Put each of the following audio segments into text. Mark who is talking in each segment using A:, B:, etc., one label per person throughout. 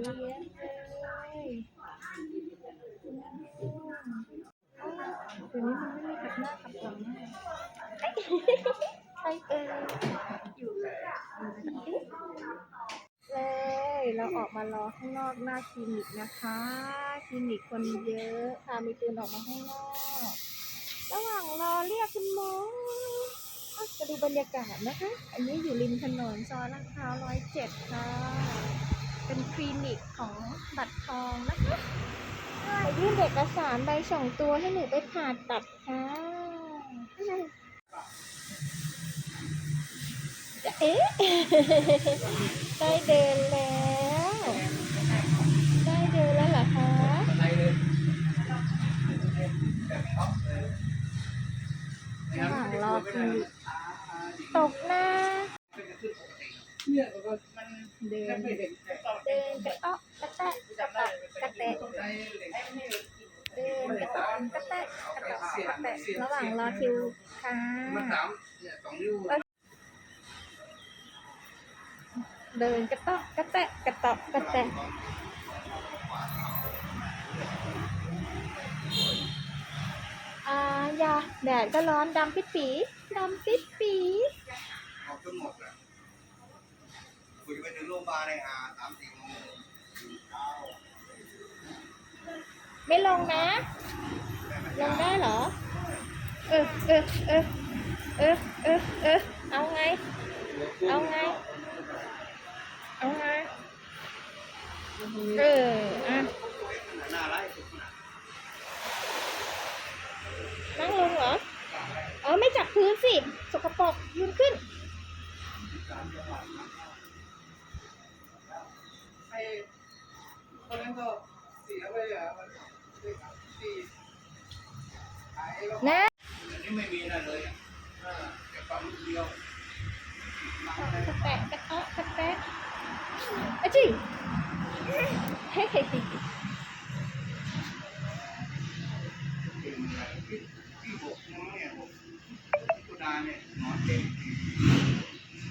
A: ตัวนี้มันไม่มีกับหน้ากับหลังนะใครเอ่ยอยู่เลยเราออกมารอข้างนอกหน้าคลินิกนะคะ คลินิกคนเยอะพามีตูนออกมาข้างนอก ระหว่างรอเรียกคุณหมออะมาดูบรรยากาศนะคะ อันนี้อยู่ริมถนนซอยลาดพร้าวร้อยเจ็ดค่ะ เป็นคลินิกของบัตรทองนะคะไปยื่นเอกสารใบส่งตัวให้หนูไปผ่าตัดค่ะจะเอ๊ะได้เดินแล้ว ได้เดินแล้วเหรอคะระหว่างรอคลินิกตกหน้า
B: เนี่ยมัน
A: เดิน ดินกระตาะกระแตะกระเตะกกระแตะ
B: เหล็ก
A: เดินกระตาะกระแตะกระตาะกระแตะระหว่างรอคิวค่ะ
B: เดิ
A: นกระตาะกระแตะกระตาะกระแตะอ่าอย่าแดดก็ร้อนดำปิดปีดำปิดปี
B: เอาจนหมดแหละ คุยไปถึงโรงพยาบาลในอาสามสี่โมงเช้า
A: ไม่ลงนะ ลงได้เหรอ เออเออเออเออเออเออเอาไง เอาไง เอาไง เออ อะ
B: นั่
A: งลงเหรอ เออไม่จับพื้นสิ สกปรกยืนขึ้น
B: อ้คนนั้นก็เสียไปอะมันสี่ขายแล้ว
A: นะ
B: อันนี้ไม่มีนั่นเลยอะอ่าแค่ปั๊มเดียว
A: กระแตะกระเตาะกระแตะอะจิเฮ้ย
B: เป็นอะไรที่ที่หกนะเนี่ยหกตุลาเนี่ยนอนเต็ม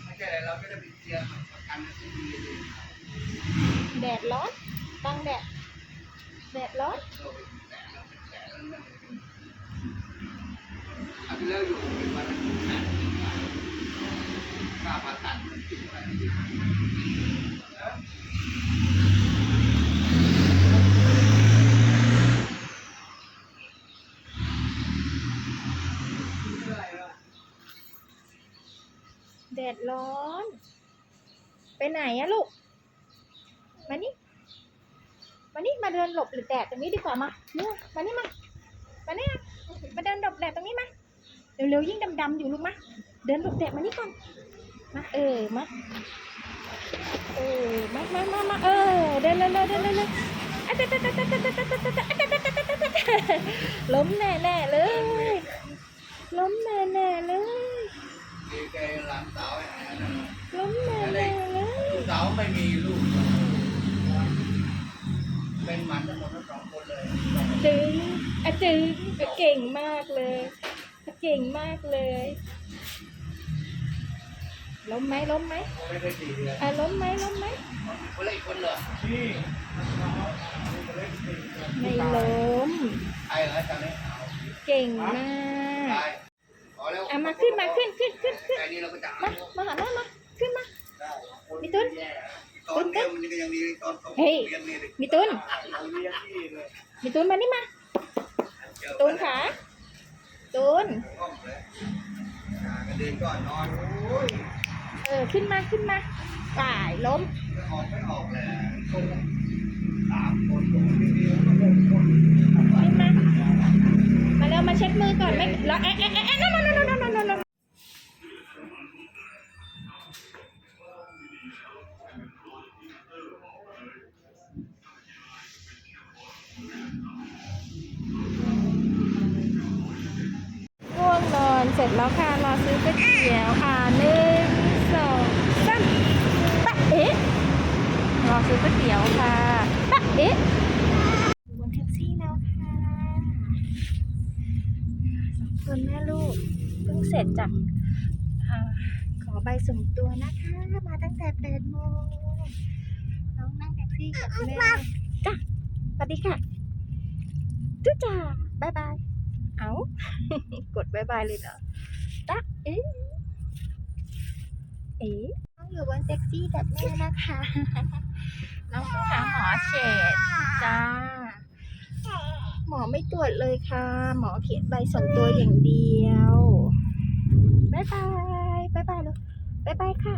B: ไม่ใช่อะไรเราจะได้ไปเคลียร์ประกันที่ดีเลย
A: แดดร้อนบังแดด แดดร้อน
B: เราไปแต่เราไปแต่แล้วนั่นเลยอันที่แล้วอยู่เป็นวันที่แปดค่าผ่าตัดมันคิดอะไร
A: แดดร้อน ไปไหนอะลูก มานี่ มานี่มาเดินหลบหรือแดดตรงนี้ดีกว่ามาเนี่ยมานี่มา มาเนี่ยมาเดินหลบแดดตรงนี้มา เร็วๆยิ่งดำๆอยู่ลูกมา เดินหลบแดดมานี่ก่อน มา เออ มา เออ มามามามาเออ เดินเร็วๆเดินเร็วๆล้มแน่ๆเลย ล้มแน่แน่เลย
B: ล้มแน่
A: แน่เลย
B: ลูกสาวไม่มีลูก เป็นหมันทั้งหมดทั้งสองคนเลย
A: จึงอะจึงเก่งมากเลยเก่งมากเลยล้มไหมล้มไหม
B: ไม่ได้ดีเลย
A: อะล้มไหมล้มไหม
B: คนละอีกคนเหรอนี่
A: ไม่ล้ม
B: ไอ้เหรอตอนนี้
A: เก่งมาก
B: ตายพอแล้ว
A: อะมาขึ้นมาขึ้นขึ้นขึ้นขึ้นมามาหาแม่มามา ตุ้
B: เฮ้
A: ยมีตุนมีตุนมานี่มาตุนขาตุน
B: เออ
A: ขึ้นมาขึ้นมาป่ายล้มขึ้นมามาเร็วมาเช็ดมือก่อนไม่รอแอะแอะแอะนั่นนั่นนั่น สร็จแล้วค่ะ รอซื้อก๋วยเตี๋ยวอ่าหนึ่งสองสามตะเอ๊ะรอซื้อก๋วยเตี๋ยวค่ะตะเอ๊ะอยู่บนแท็กซี่แล้วค่ะสองคนแม่ลูกเพิ่งเสร็จจากอ่าขอใบส่งตัวนะคะ มาตั้งแต่แปดโมงน้องนั่งแท็กซี่กับแม่จ้ะสวัสดีค่ะจุ๊จ้าบายบาย เอา กดบายบายเลยเหรอ จ้ะเอ๊ะเอ๊ะน้องอยู่บนเซ็กซี่กับแม่นะคะ น้องไปหาหมอเฉดจ้า หมอไม่ตรวจเลยค่ะ หมอเขียนใบส่งตัวอย่างเดียวบายบายบายบายลูกบายบายค่ะ